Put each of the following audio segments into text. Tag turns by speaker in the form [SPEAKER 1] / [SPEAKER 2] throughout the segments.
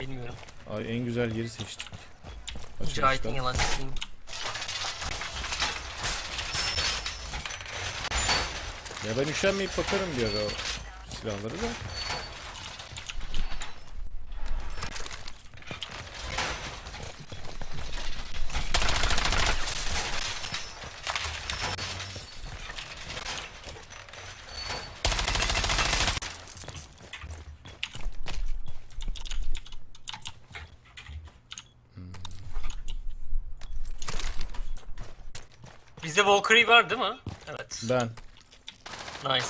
[SPEAKER 1] Bilmiyorum.
[SPEAKER 2] Ay en güzel yeri seçtik.
[SPEAKER 1] Cahit'in yalancısıyım.
[SPEAKER 2] Ya ben üşenmeyip bakarım bir ara o silahları da.
[SPEAKER 1] Var değil mi? Evet.
[SPEAKER 2] Ben.
[SPEAKER 1] Nice.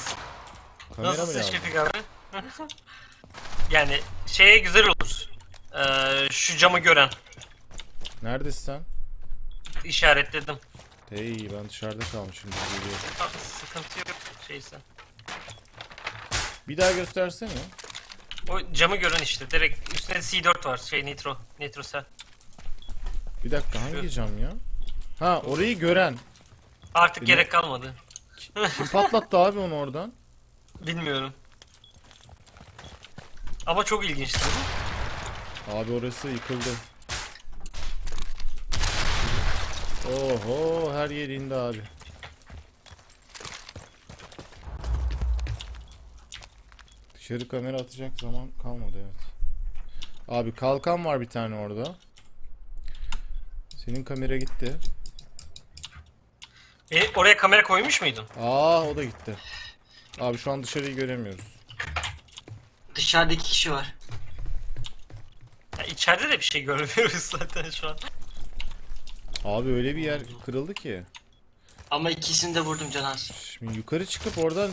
[SPEAKER 2] Kamera lazım?
[SPEAKER 1] Şefik abi? yani şeye güzel olur. Ee, şu camı gören.
[SPEAKER 2] Neredesin sen?
[SPEAKER 1] işaretledim.
[SPEAKER 2] Hey ben dışarıda kalmışım.
[SPEAKER 1] sıkıntı yok. Şeyse.
[SPEAKER 2] Bir daha göstersene.
[SPEAKER 1] O camı gören işte. Direkt üstünde C4 var. Şey nitro. Nitro cell.
[SPEAKER 2] Bir dakika hangi cam ya? Ha orayı gören.
[SPEAKER 1] Artık
[SPEAKER 2] Benim-
[SPEAKER 1] gerek kalmadı.
[SPEAKER 2] Kim patlattı abi onu oradan?
[SPEAKER 1] Bilmiyorum. Ama çok ilginçti.
[SPEAKER 2] Abi orası yıkıldı. Oho her yer indi abi. Dışarı kamera atacak zaman kalmadı evet. Abi kalkan var bir tane orada. Senin kamera gitti.
[SPEAKER 1] E, oraya kamera koymuş muydun?
[SPEAKER 2] Aa o da gitti. Abi şu an dışarıyı göremiyoruz.
[SPEAKER 3] Dışarıda iki kişi var.
[SPEAKER 1] Ya içeride de bir şey görmüyoruz zaten şu an.
[SPEAKER 2] Abi öyle bir yer kırıldı ki.
[SPEAKER 3] Ama ikisini de vurdum Canaz.
[SPEAKER 2] Şimdi yukarı çıkıp oradan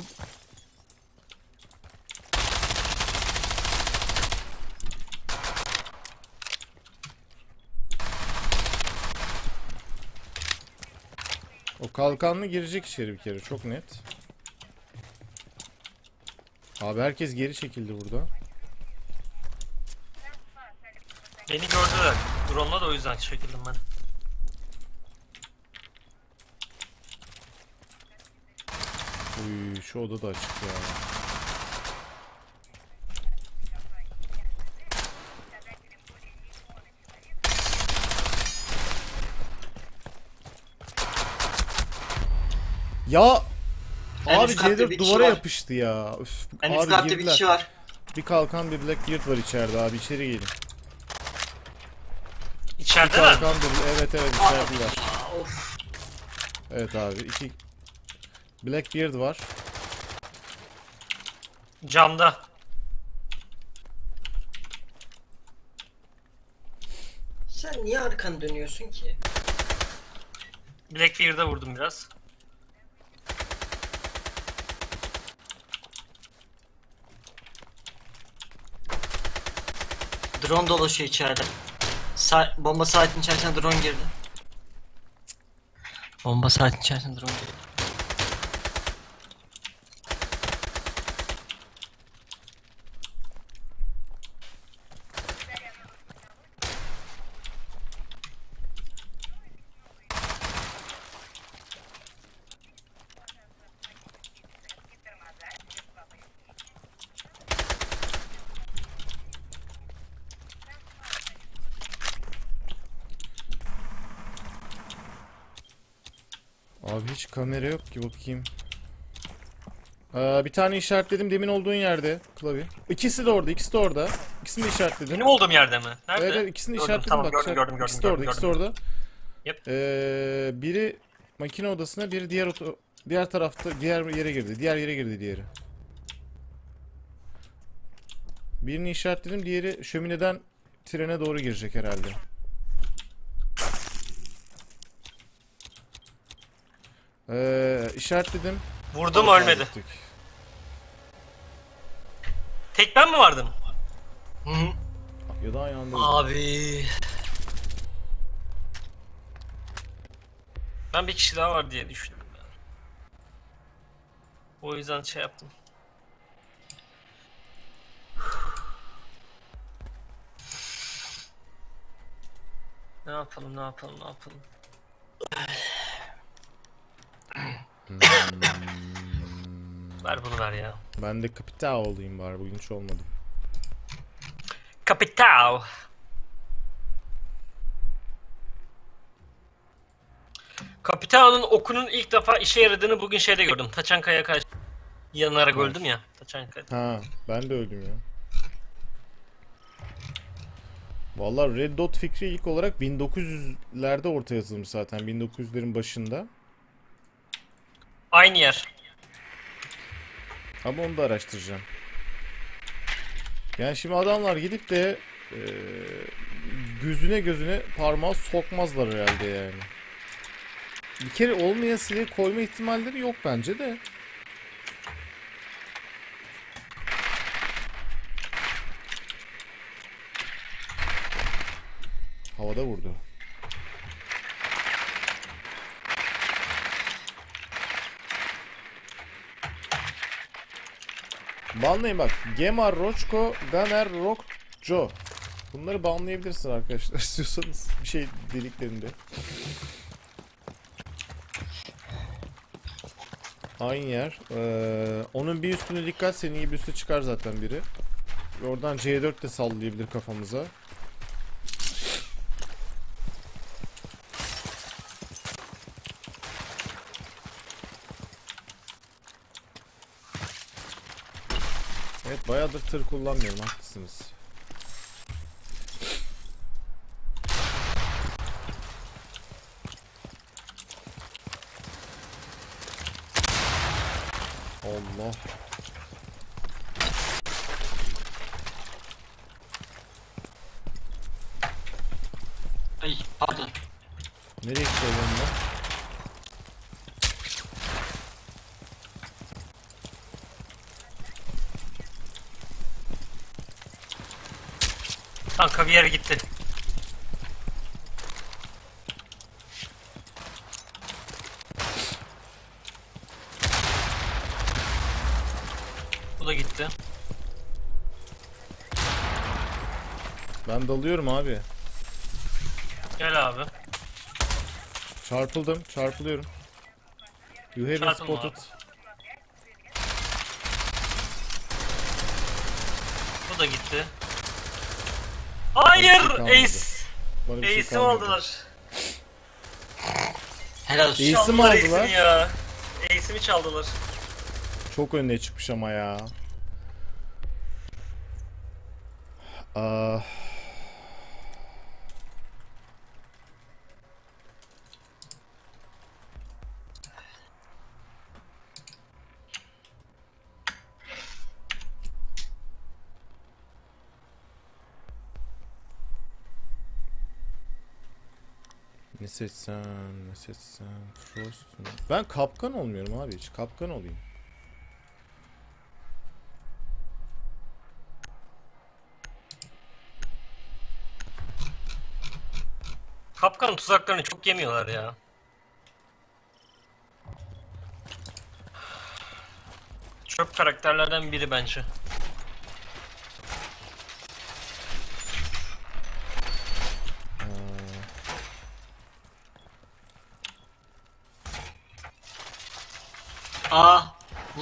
[SPEAKER 2] O kalkanlı girecek içeri bir kere çok net. Abi herkes geri çekildi burada.
[SPEAKER 1] Beni gördüler. Drone'la da o yüzden çekildim ben.
[SPEAKER 2] Uy şu oda da açık ya. Ya
[SPEAKER 3] En
[SPEAKER 2] abi
[SPEAKER 3] üst katta
[SPEAKER 2] C4
[SPEAKER 3] bir kişi
[SPEAKER 2] duvara
[SPEAKER 3] var.
[SPEAKER 2] yapıştı ya. Üf,
[SPEAKER 3] En
[SPEAKER 2] abi
[SPEAKER 3] üst katta bir
[SPEAKER 2] girdiler.
[SPEAKER 3] kişi var.
[SPEAKER 2] Bir kalkan bir Blackbeard var içeride abi içeri gelin. Bir
[SPEAKER 1] İçeride mi?
[SPEAKER 2] kalkan bir evet evet içerideler.
[SPEAKER 3] Of.
[SPEAKER 2] Evet abi iki Blackbeard var.
[SPEAKER 1] Camda.
[SPEAKER 3] Sen niye arkanı dönüyorsun ki?
[SPEAKER 1] Blackbeard'a vurdum biraz.
[SPEAKER 3] Drone dolaşıyor içeride. Sa bomba saatin içerisine drone girdi. Bomba saatin içerisine drone girdi.
[SPEAKER 2] Abi hiç kamera yok ki bakayım. Ee, bir tane işaretledim demin olduğun yerde klavye. İkisi de orada, ikisi de orada. İkisini de işaretledim.
[SPEAKER 1] Benim olduğum yerde mi? Nerede?
[SPEAKER 2] Evet, evet ikisini
[SPEAKER 1] Gördüm,
[SPEAKER 2] işaretledim
[SPEAKER 1] tamam,
[SPEAKER 2] bak.
[SPEAKER 1] gördüm, gördüm, gördüm,
[SPEAKER 2] ikisi de orada,
[SPEAKER 1] gördüm,
[SPEAKER 2] ikisi de orada.
[SPEAKER 1] Yep.
[SPEAKER 2] Ee, biri makine odasına, biri diğer oto diğer tarafta diğer yere girdi. Diğer yere girdi diğeri. Birini işaretledim, diğeri şömineden trene doğru girecek herhalde. Ee, işaretledim.
[SPEAKER 1] Vurdum ölmedi.
[SPEAKER 2] Gittik.
[SPEAKER 1] Tek ben mi vardım?
[SPEAKER 3] Hı hı.
[SPEAKER 2] Ya da ayağında.
[SPEAKER 3] Abi.
[SPEAKER 1] Ben bir kişi daha var diye düşündüm. ben. O yüzden şey yaptım. Ne yapalım, ne yapalım, ne yapalım? Ver bunu ver ya.
[SPEAKER 2] Ben de kapital olayım bari bugün hiç olmadı.
[SPEAKER 1] Kapital. Kapital'ın okunun ilk defa işe yaradığını bugün şeyde gördüm. Taçankaya karşı yanarak öldüm ya. Taçankaya.
[SPEAKER 2] Ha, ben de öldüm ya. Vallahi Red Dot fikri ilk olarak 1900'lerde ortaya atılmış zaten. 1900'lerin başında.
[SPEAKER 1] Aynı yer.
[SPEAKER 2] Ama onu da araştıracağım. Yani şimdi adamlar gidip de e, gözüne gözüne parmağı sokmazlar herhalde yani. Bir kere olmayan silah koyma ihtimalleri yok bence de. Havada vurdu. Banlayın bak. Gemar, Roçko, Ganer, Rock, Joe. Bunları banlayabilirsin arkadaşlar istiyorsanız. Bir şey dediklerinde. Aynı yer. Ee, onun bir üstüne dikkat. Senin gibi üstü çıkar zaten biri. Oradan C4 de sallayabilir kafamıza. Bayağıdır tır kullanmıyorum haklısınız. Allah.
[SPEAKER 3] Ay pardon.
[SPEAKER 2] Nereye gidiyor lan?
[SPEAKER 1] Kanka bir yere gitti. Bu da gitti.
[SPEAKER 2] Ben dalıyorum abi.
[SPEAKER 1] Gel abi.
[SPEAKER 2] Çarpıldım, çarpılıyorum. You have been
[SPEAKER 1] Çarpılma
[SPEAKER 2] spotted.
[SPEAKER 1] Bu da gitti. Hayır! Ace!
[SPEAKER 2] Bir şey
[SPEAKER 1] aldılar.
[SPEAKER 3] Helal olsun.
[SPEAKER 2] Ace'imi
[SPEAKER 1] Çaldılar
[SPEAKER 2] aldılar.
[SPEAKER 1] Ya. Ace'imi çaldılar.
[SPEAKER 2] Çok önüne çıkmış ama ya. Ah. Ne seçsem, ne seçsem, Frost? Ben kapkan olmuyorum abi hiç. Kapkan olayım.
[SPEAKER 1] Kapkanın tuzaklarını çok yemiyorlar ya. Çöp karakterlerden biri bence.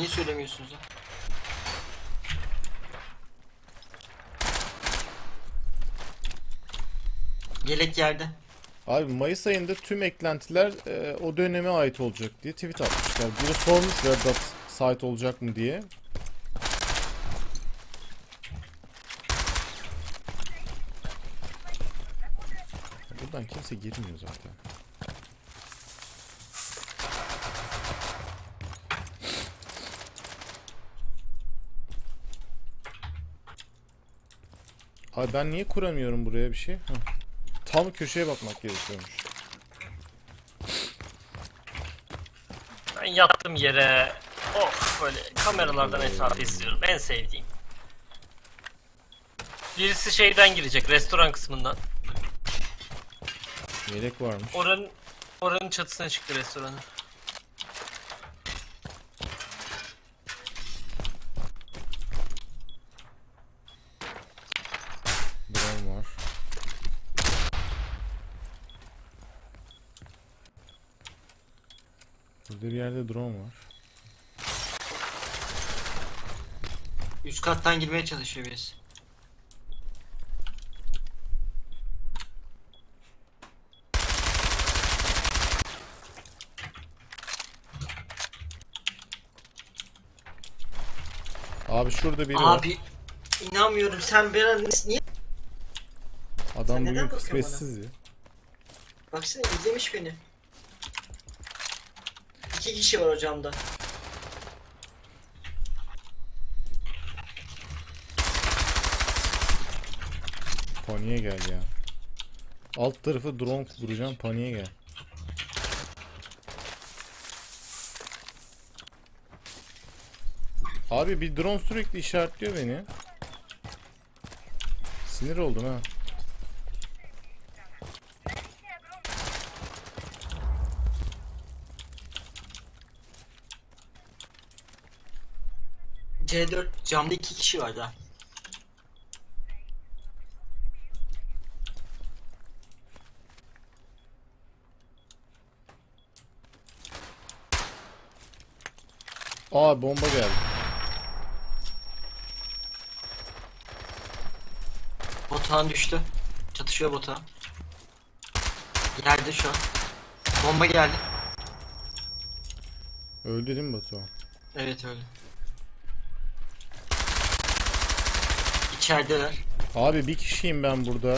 [SPEAKER 3] Niye söylemiyorsunuz ya? Yelek yerde.
[SPEAKER 2] Abi Mayıs ayında tüm eklentiler e, o döneme ait olacak diye tweet atmışlar. Biri sormuş Red Dot site olacak mı diye. Buradan kimse girmiyor zaten. Abi ben niye kuramıyorum buraya bir şey? Heh. Tam köşeye bakmak gerekiyormuş.
[SPEAKER 1] Ben yattım yere. Oh böyle kameralardan etrafı izliyorum. En sevdiğim. Birisi şeyden girecek restoran kısmından.
[SPEAKER 2] Yelek varmış.
[SPEAKER 1] Oranın oranın çatısına çıktı restoranın.
[SPEAKER 2] tane drone var.
[SPEAKER 3] Üst kattan girmeye çalışıyor birisi.
[SPEAKER 2] Abi şurada biri var.
[SPEAKER 3] Abi inanmıyorum sen bana niye
[SPEAKER 2] Adam
[SPEAKER 3] Sen neden
[SPEAKER 2] ya.
[SPEAKER 3] baksana izlemiş beni. İki kişi var hocamda.
[SPEAKER 2] Paniğe gel ya. Alt tarafı drone vuracağım paniğe gel. Abi bir drone sürekli işaretliyor beni. Sinir oldum ha.
[SPEAKER 3] C4 camda iki kişi var daha.
[SPEAKER 2] Aa bomba geldi.
[SPEAKER 3] Botağın düştü. Çatışıyor botağı. Yerde şu an. Bomba geldi.
[SPEAKER 2] Öldü değil mi Batuhan?
[SPEAKER 3] Evet öyle. İçerideler.
[SPEAKER 2] Abi bir kişiyim ben burada.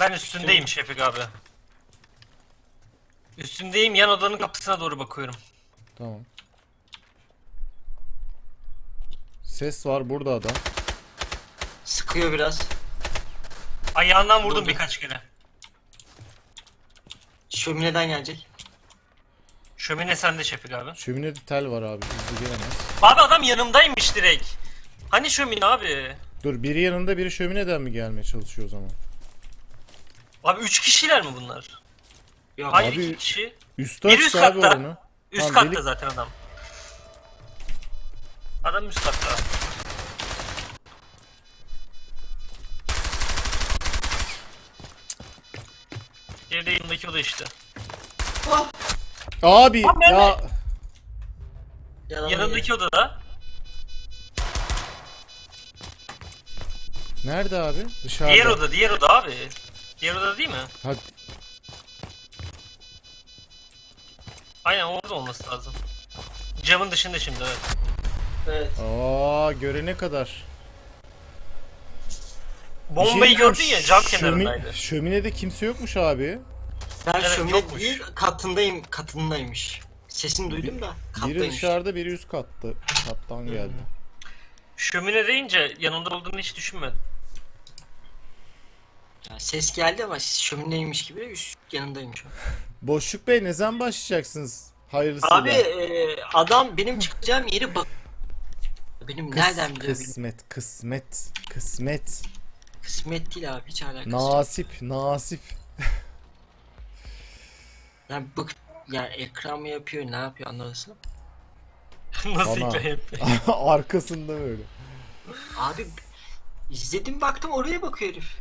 [SPEAKER 1] Ben üstündeyim Şefik abi. Üstündeyim yan odanın kapısına doğru bakıyorum.
[SPEAKER 2] Tamam. Ses var burada adam.
[SPEAKER 3] Sıkıyor biraz.
[SPEAKER 1] Ayağından vurdum
[SPEAKER 3] Vurdum.
[SPEAKER 1] birkaç kere.
[SPEAKER 3] Şömineden gelecek.
[SPEAKER 1] Şömine sende Şefik abi.
[SPEAKER 2] Şöminede tel var abi. Hızlı gelemez.
[SPEAKER 1] Abi adam yanımdaymış direkt. Hani şömine abi?
[SPEAKER 2] Dur biri yanında biri şömineden mi gelmeye çalışıyor o zaman?
[SPEAKER 1] Abi 3 kişiler mi bunlar?
[SPEAKER 3] Yok.
[SPEAKER 1] Hayır
[SPEAKER 2] Abi,
[SPEAKER 1] 2 kişi.
[SPEAKER 2] Üstü
[SPEAKER 1] Biri üst
[SPEAKER 2] abi
[SPEAKER 1] katta.
[SPEAKER 2] onu.
[SPEAKER 1] Üst
[SPEAKER 2] Tamam,
[SPEAKER 1] katta
[SPEAKER 2] delik-
[SPEAKER 1] zaten adam. Adam üst katta. Diğeri yanındaki oda işte.
[SPEAKER 3] Ah!
[SPEAKER 2] Abi
[SPEAKER 1] ben
[SPEAKER 2] ya
[SPEAKER 1] Yanındaki odada.
[SPEAKER 2] Nerede abi? Dışarıda.
[SPEAKER 1] Diğer oda, diğer oda abi. Diğer oda değil mi?
[SPEAKER 2] Ha,
[SPEAKER 1] Aynen orada olması lazım. Camın dışında şimdi evet.
[SPEAKER 3] Evet.
[SPEAKER 2] aa görene kadar. Şey
[SPEAKER 1] Bombayı
[SPEAKER 2] diyeceğim,
[SPEAKER 1] gördün ya cam
[SPEAKER 2] şömi-
[SPEAKER 1] kenarındaydı.
[SPEAKER 2] Şöminede kimse yokmuş abi.
[SPEAKER 3] Ben
[SPEAKER 1] Evet,
[SPEAKER 3] şömine
[SPEAKER 1] yokmuş.
[SPEAKER 3] değil katındayım. Katındaymış. Sesini duydum da
[SPEAKER 2] Biri
[SPEAKER 3] kattaymış.
[SPEAKER 2] dışarıda biri üst katta. Kattan geldi.
[SPEAKER 1] Şömine deyince yanında olduğunu hiç düşünmedim.
[SPEAKER 3] Yani ses geldi ama şömineymiş gibi üst yanındaymış.
[SPEAKER 2] Boşluk Bey ne zaman başlayacaksınız? Hayırlısıyla.
[SPEAKER 3] Abi e, adam benim çıkacağım yeri bak. Benim
[SPEAKER 2] Kıs-
[SPEAKER 3] nereden biliyor?
[SPEAKER 2] Kısmet, kısmet, kısmet.
[SPEAKER 3] Kısmet değil abi hiç alakası yok.
[SPEAKER 2] Nasip, nasip.
[SPEAKER 3] Yani bık yani ekran mı yapıyor ne yapıyor anlarsın.
[SPEAKER 1] Nasıl
[SPEAKER 2] Bana.
[SPEAKER 1] hikaye?
[SPEAKER 2] Arkasında böyle.
[SPEAKER 3] Abi izledim baktım oraya bakıyor herif.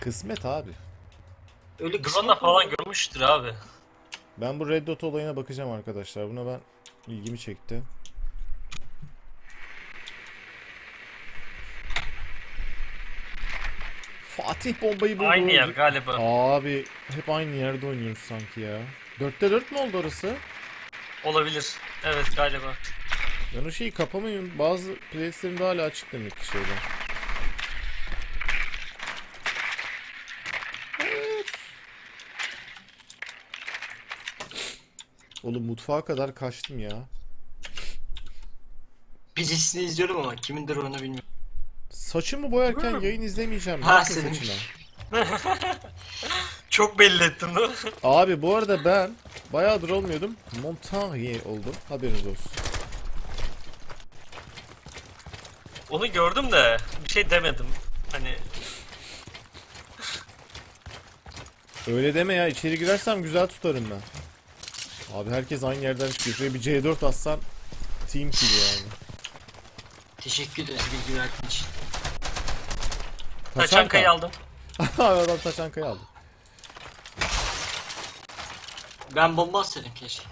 [SPEAKER 2] Kısmet abi.
[SPEAKER 3] Öyle kısmet
[SPEAKER 1] Drone'la
[SPEAKER 3] mi
[SPEAKER 1] falan
[SPEAKER 3] olur?
[SPEAKER 1] görmüştür abi.
[SPEAKER 2] Ben bu Red Dot olayına bakacağım arkadaşlar. Buna ben ilgimi çekti. Fatih bombayı buldu.
[SPEAKER 1] Aynı yer galiba.
[SPEAKER 2] Abi hep aynı yerde oynuyoruz sanki ya. Dörtte dört mü oldu orası?
[SPEAKER 1] Olabilir. Evet galiba.
[SPEAKER 2] Ben o şeyi kapamayayım. Bazı playlistlerimde hala açık demek ki şeyden. Oğlum mutfağa kadar kaçtım ya.
[SPEAKER 3] Birisini izliyorum ama kimin drone'u bilmiyorum.
[SPEAKER 2] Saçımı boyarken yayın izlemeyeceğim.
[SPEAKER 3] Ha, senin.
[SPEAKER 1] Çok belli ettin mi?
[SPEAKER 2] Abi bu arada ben bayağıdır olmuyordum. Montagne oldum. Haberiniz olsun.
[SPEAKER 1] Onu gördüm de bir şey demedim. Hani
[SPEAKER 2] Öyle deme ya. içeri girersem güzel tutarım ben. Abi herkes aynı yerden çıkıyor. Şuraya bir C4 atsan team kill yani.
[SPEAKER 3] Teşekkür ederiz bilgi verdiğin için.
[SPEAKER 1] taçankayı aldım.
[SPEAKER 2] Adam taşankayı aldı.
[SPEAKER 3] Ben bomba atsaydım keşke.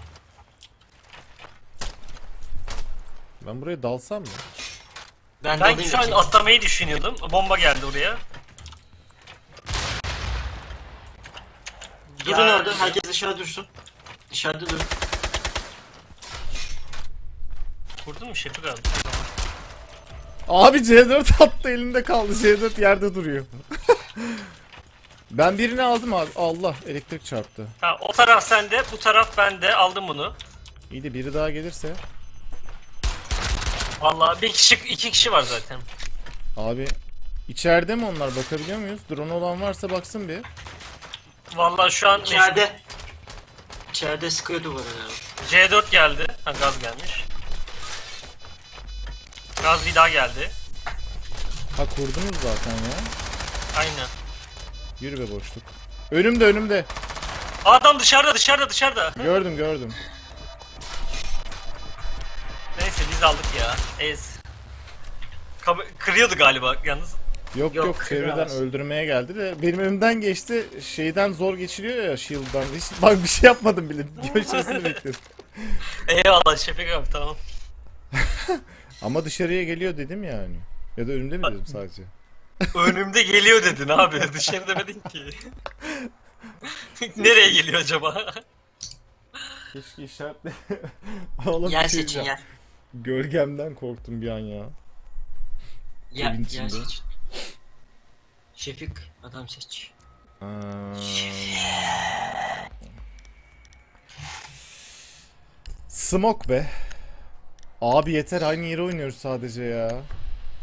[SPEAKER 2] Ben buraya dalsam mı?
[SPEAKER 3] Ben,
[SPEAKER 1] Ben şu an atlamayı düşünüyordum. Bomba geldi oraya.
[SPEAKER 3] Durun
[SPEAKER 1] Ya-
[SPEAKER 3] orada herkes dışarı dursun. Dışarıda durun.
[SPEAKER 1] Vurdun mu Şefik abi?
[SPEAKER 2] Abi C4 attı elinde kaldı. C4 yerde duruyor. ben birini aldım abi. Allah elektrik çarptı.
[SPEAKER 1] Ha, o taraf sende, bu taraf bende. Aldım bunu.
[SPEAKER 2] İyi de biri daha gelirse.
[SPEAKER 1] Vallahi bir kişi, iki kişi var zaten.
[SPEAKER 2] Abi içeride mi onlar bakabiliyor muyuz? Drone olan varsa baksın bir.
[SPEAKER 1] Vallahi şu an
[SPEAKER 3] İçeride. İçeride sıkıyor duvara ya.
[SPEAKER 1] C4 geldi. Ha gaz gelmiş. Gaz bir daha geldi.
[SPEAKER 2] Ha kurdunuz zaten ya.
[SPEAKER 1] Aynen.
[SPEAKER 2] Yürü be boşluk. Önümde önümde.
[SPEAKER 1] Adam dışarıda dışarıda dışarıda.
[SPEAKER 2] Gördüm gördüm.
[SPEAKER 1] Neyse biz aldık ya. Ez. Kab- kırıyordu galiba yalnız.
[SPEAKER 2] Yok yok,
[SPEAKER 3] Yok,
[SPEAKER 2] çevreden öldürmeye geldi de benim önümden geçti. Şeyden zor geçiliyor ya shield'dan. Hiç bak bir şey yapmadım bile. Geçmesini bekledim.
[SPEAKER 1] Eyvallah Şefik abi tamam.
[SPEAKER 2] Ama dışarıya geliyor dedim yani. Ya da önümde mi dedim sadece.
[SPEAKER 1] Önümde geliyor dedin abi. Dışarı demedin ki. Nereye geliyor acaba?
[SPEAKER 2] Keşke işaretle. Oğlum
[SPEAKER 3] Yer
[SPEAKER 2] şey
[SPEAKER 3] seçin
[SPEAKER 2] diyeceğim.
[SPEAKER 3] yer.
[SPEAKER 2] Gölgemden korktum bir an ya.
[SPEAKER 3] Yer,
[SPEAKER 2] Evin
[SPEAKER 3] yer
[SPEAKER 2] içinde.
[SPEAKER 3] seçin. Şefik adam seç.
[SPEAKER 2] Smoke be. Abi yeter aynı yere oynuyoruz sadece ya.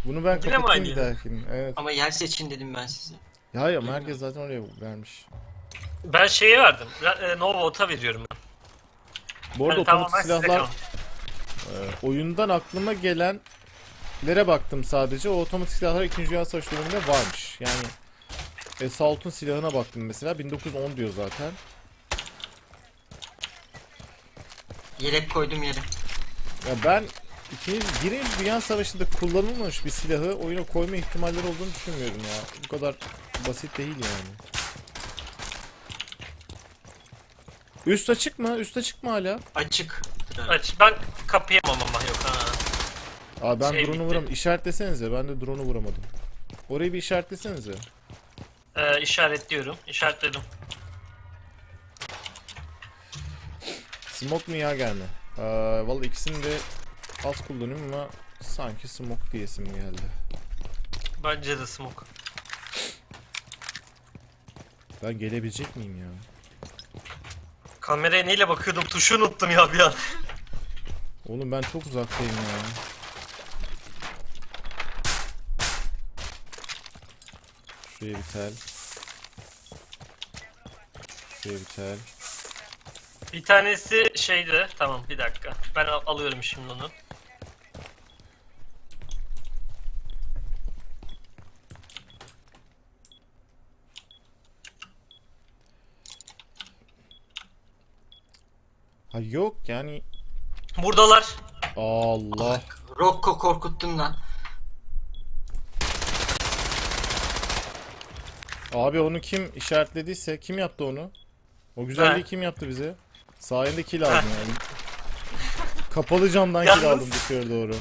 [SPEAKER 2] Bunu ben
[SPEAKER 1] Yine
[SPEAKER 2] kapatayım
[SPEAKER 1] aynı
[SPEAKER 2] bir
[SPEAKER 1] yere?
[SPEAKER 2] dahakine. Evet.
[SPEAKER 3] Ama yer seçin dedim ben size.
[SPEAKER 2] Ya hayır ama herkes zaten oraya vermiş.
[SPEAKER 1] Ben şeye verdim. E, Nova Ota veriyorum ben.
[SPEAKER 2] Bu arada
[SPEAKER 1] Yani
[SPEAKER 2] otomatik silahlar e, oyundan aklıma gelenlere baktım sadece. O otomatik silahlar 2. Dünya Savaşı döneminde varmış. Yani Assault'un silahına baktım mesela 1910 diyor zaten.
[SPEAKER 3] Yelek koydum yere.
[SPEAKER 2] Ya ben ikinci, birinci Dünya Savaşı'nda kullanılmamış bir silahı oyuna koyma ihtimalleri olduğunu düşünmüyorum ya. Bu kadar basit değil yani. Üst açık mı? Üst açık mı hala?
[SPEAKER 3] Açık.
[SPEAKER 1] Aç. Ben kapayamam ama yok ha.
[SPEAKER 2] Aa ben
[SPEAKER 1] Şey
[SPEAKER 2] drone'u
[SPEAKER 1] bitti.
[SPEAKER 2] vuram. İşaretlesenize. Ben de drone'u vuramadım. Orayı bir işaretlesenize.
[SPEAKER 1] Ee, işaretliyorum. İşaretledim.
[SPEAKER 2] Smoke mu ya gelme? Aa, vallahi ikisini de az kullanıyorum ama sanki smoke diyesim geldi.
[SPEAKER 1] Bence de smoke.
[SPEAKER 2] Ben gelebilecek miyim ya?
[SPEAKER 1] Kameraya neyle bakıyordum? Tuşu unuttum ya bir an.
[SPEAKER 2] Oğlum ben çok uzaktayım ya. Şuraya bir tel. Şuraya bir tel.
[SPEAKER 1] Bir tanesi şeydi. Tamam bir dakika. Ben al- alıyorum şimdi onu.
[SPEAKER 2] Ha yok yani
[SPEAKER 1] Buradalar.
[SPEAKER 2] Allah.
[SPEAKER 3] Rocco korkuttun lan.
[SPEAKER 2] Abi onu kim işaretlediyse kim yaptı onu? O güzelliği
[SPEAKER 1] Ben.
[SPEAKER 2] kim yaptı bize? Sayende kill aldım yani. Kapalı camdan kill
[SPEAKER 1] Yalnız-
[SPEAKER 2] aldım dışarı doğru.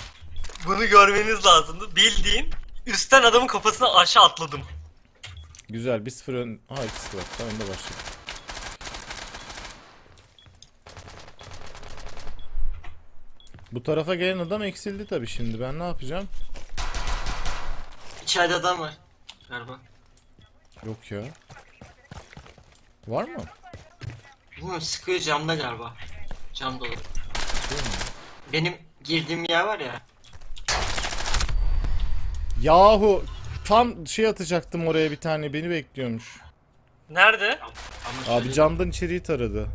[SPEAKER 1] Bunu görmeniz lazımdı. Bildiğin üstten adamın kafasına aşağı atladım.
[SPEAKER 2] Güzel 1-0 ön... Ha 2-0 tamam önde başladı. Bu tarafa gelen adam eksildi tabi şimdi ben ne yapacağım?
[SPEAKER 3] İçeride adam var. Galiba.
[SPEAKER 2] Yok ya. Var mı?
[SPEAKER 3] Bilmiyorum sıkıyor camda galiba. Cam dolu.
[SPEAKER 2] Değil mi?
[SPEAKER 3] Benim girdiğim yer var ya.
[SPEAKER 2] Yahu tam şey atacaktım oraya bir tane beni bekliyormuş.
[SPEAKER 1] Nerede?
[SPEAKER 2] Abi camdan içeriği taradı.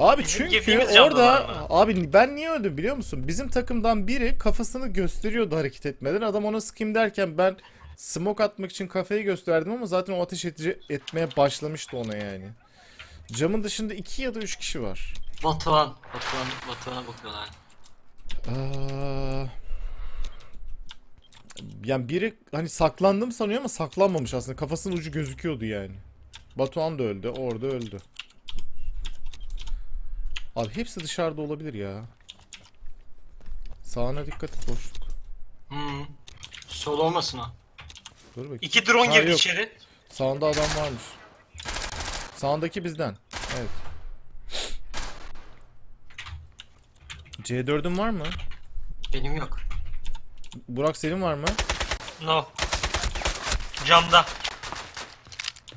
[SPEAKER 2] Abi
[SPEAKER 1] Bizim
[SPEAKER 2] çünkü orada abi ben niye öldüm biliyor musun? Bizim takımdan biri kafasını gösteriyordu hareket etmeden. Adam ona sıkayım derken ben smoke atmak için kafayı gösterdim ama zaten o ateş edici etmeye başlamıştı ona yani. Camın dışında iki ya da üç kişi var.
[SPEAKER 3] Batuhan. Batuhan. Batuhan'a bakıyorlar.
[SPEAKER 2] Yani biri hani saklandım sanıyor ama saklanmamış aslında. Kafasının ucu gözüküyordu yani. Batuhan da öldü. Orada öldü. Abi hepsi dışarıda olabilir ya. Sağına dikkat et boşluk.
[SPEAKER 3] Hmm. Sol olmasın o.
[SPEAKER 2] Dur bakayım.
[SPEAKER 1] İki drone
[SPEAKER 2] Ha,
[SPEAKER 1] girdi
[SPEAKER 2] yok.
[SPEAKER 1] içeri.
[SPEAKER 2] Sağında adam varmış. Sağındaki bizden. Evet. C4'ün var mı?
[SPEAKER 3] Benim yok.
[SPEAKER 2] Burak senin var mı?
[SPEAKER 1] No. Camda.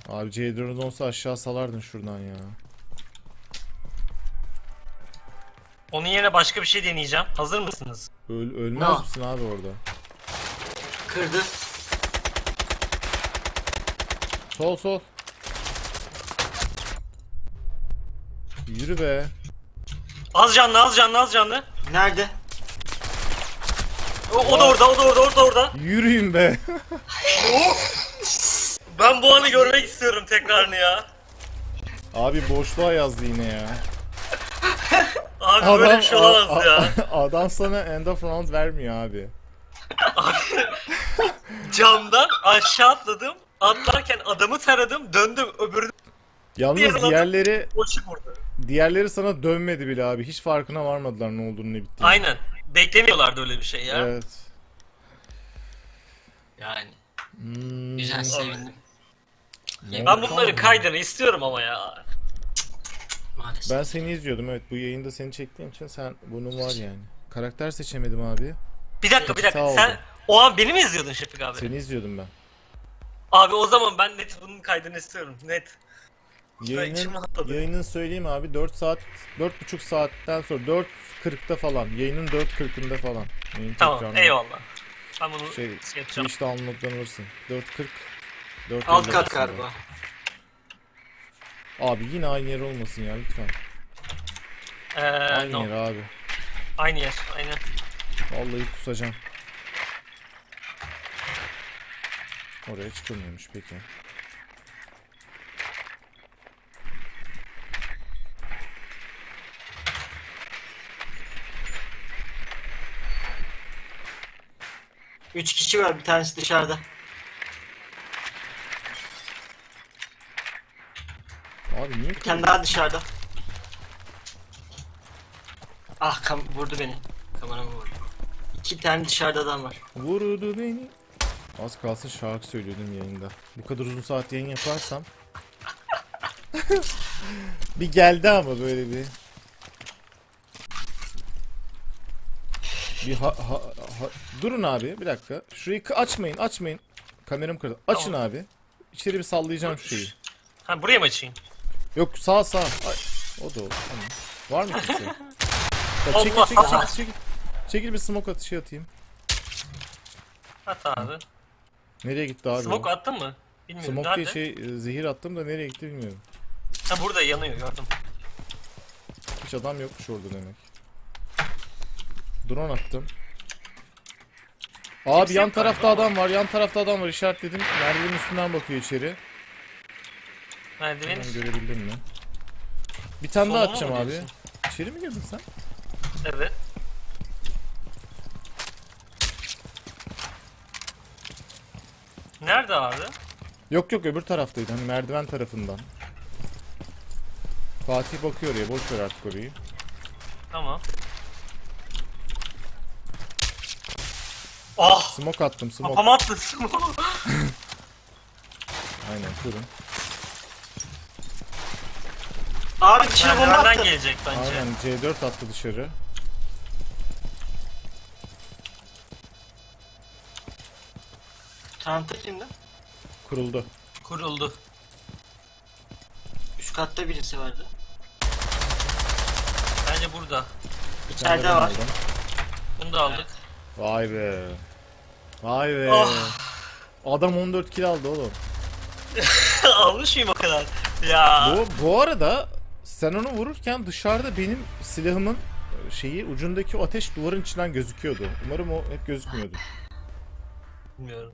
[SPEAKER 2] Abi C4'ün olsa aşağı salardın şuradan ya.
[SPEAKER 1] Onun yerine başka bir şey deneyeceğim. Hazır mısınız?
[SPEAKER 2] Öl ölmez
[SPEAKER 3] Ne?
[SPEAKER 2] misin abi orada?
[SPEAKER 3] Kırdı.
[SPEAKER 2] Sol sol. Yürü be.
[SPEAKER 1] Az canlı, az canlı, az canlı.
[SPEAKER 3] Nerede?
[SPEAKER 1] O, o da orada, o da orada, o da orada.
[SPEAKER 2] Yürüyün be.
[SPEAKER 1] Ben bu anı görmek istiyorum tekrarını ya.
[SPEAKER 2] Abi boşluğa yazdı yine ya.
[SPEAKER 1] Abi böyle bir şey olamaz
[SPEAKER 2] a-
[SPEAKER 1] ya.
[SPEAKER 2] a- adam sana end of round vermiyor abi.
[SPEAKER 1] Camdan aşağı atladım. Atlarken adamı taradım, döndüm öbürü
[SPEAKER 2] Yalnız
[SPEAKER 1] Diğer adam-
[SPEAKER 2] diğerleri diğerleri sana dönmedi bile abi. Hiç farkına varmadılar ne olduğunu ne bittiğini.
[SPEAKER 1] Aynen. Beklemiyorlardı öyle bir şey ya.
[SPEAKER 2] Evet.
[SPEAKER 3] Yani.
[SPEAKER 2] Hmm.
[SPEAKER 3] Güzel sevindim.
[SPEAKER 1] Ben bunları kaydını istiyorum ama ya.
[SPEAKER 3] Maalesef.
[SPEAKER 2] Ben seni izliyordum evet. Bu yayında seni çektiğim için sen bunun var yani. Karakter seçemedim abi.
[SPEAKER 1] Bir dakika bir dakika. Sen o an beni mi izliyordun Şefik abi?
[SPEAKER 2] Seni izliyordum ben.
[SPEAKER 1] Abi o zaman ben net bunun kaydını istiyorum. Net.
[SPEAKER 2] Yayının, yayının söyleyeyim abi 4 saat 4,5 saatten sonra 4.40'da falan. Yayının 4.40'ında falan. Yayın
[SPEAKER 1] Tamam
[SPEAKER 2] tekrarını-
[SPEAKER 1] eyvallah. Ben bunu
[SPEAKER 2] Şey,
[SPEAKER 1] şey yapacağım.
[SPEAKER 2] Twitch'te downloadlanırsın. 4.40 4.50
[SPEAKER 3] Alt kat
[SPEAKER 2] arasında.
[SPEAKER 3] galiba.
[SPEAKER 2] Abi yine aynı yer olmasın ya lütfen.
[SPEAKER 1] Ee,
[SPEAKER 2] Aynı
[SPEAKER 1] no.
[SPEAKER 2] yer abi.
[SPEAKER 1] Aynı yer. Aynen.
[SPEAKER 2] Vallahi kusacağım. Oraya çıkılmıyormuş peki.
[SPEAKER 3] Üç kişi var bir tanesi dışarıda.
[SPEAKER 2] Abi niye
[SPEAKER 3] tane daha dışarıda. Ah kam vurdu beni. Kameramı vurdu. İki tane dışarıda adam var.
[SPEAKER 2] Vurdu beni. Az kalsın şarkı söylüyordum yayında. Bu kadar uzun saat yayın yaparsam. bir geldi ama böyle bir. Bir ha, ha- ha- Durun abi bir dakika. Şurayı açmayın açmayın. Kameram kırdı. Açın
[SPEAKER 1] Tamam.
[SPEAKER 2] abi. İçeri bir sallayacağım şurayı.
[SPEAKER 1] Ha buraya mı açayım?
[SPEAKER 2] Yok sağ sağ. Ay, o da olur. Tamam. Var mı kimse? Ya çekil çekil çekil çekil. Çekil bir smoke atışı atayım.
[SPEAKER 1] At abi.
[SPEAKER 2] Nereye gitti abi? o?
[SPEAKER 1] Smoke attın mı? Bilmiyorum.
[SPEAKER 2] Smoke diye şey e, zehir attım da nereye gitti bilmiyorum.
[SPEAKER 1] Ha burada yanıyor gördüm.
[SPEAKER 2] Hiç adam yokmuş orada demek. Drone attım. Abi
[SPEAKER 1] Kimse
[SPEAKER 2] yan tarafta adam var. Yan tarafta adam var. İşaretledim. Merdivenin üstünden bakıyor içeri.
[SPEAKER 1] Merdiven
[SPEAKER 2] Hemen görebildin mi? Bir tane daha
[SPEAKER 1] Soluma mı
[SPEAKER 2] atacağım abi.
[SPEAKER 1] diyorsun?
[SPEAKER 2] İçeri mi girdin sen?
[SPEAKER 1] Evet. Nerede abi?
[SPEAKER 2] Yok yok öbür taraftaydı. Hani merdiven tarafından. Fatih bakıyor ya. Boş ver artık orayı.
[SPEAKER 1] Tamam. Ah!
[SPEAKER 2] Smoke attım. Smoke.
[SPEAKER 1] Kafama attın.
[SPEAKER 2] Aynen kurun.
[SPEAKER 3] Abi dışarı bomba attı.
[SPEAKER 1] gelecek bence.
[SPEAKER 2] Aynen C4 attı dışarı.
[SPEAKER 3] Çanta kimde?
[SPEAKER 2] Kuruldu.
[SPEAKER 1] Kuruldu.
[SPEAKER 3] Üst katta birisi vardı.
[SPEAKER 1] Bence burada.
[SPEAKER 3] İçeride var.
[SPEAKER 2] aldım.
[SPEAKER 1] Bunu da aldık.
[SPEAKER 2] Vay be. Vay be.
[SPEAKER 1] Ah.
[SPEAKER 2] Adam 14 kill aldı oğlum.
[SPEAKER 1] Almış mıyım o kadar? Ya.
[SPEAKER 2] Bu, bu arada sen onu vururken dışarıda benim silahımın e, şeyi ucundaki ateş duvarın içinden gözüküyordu. Umarım o hep gözükmüyordu.
[SPEAKER 1] Bilmiyorum.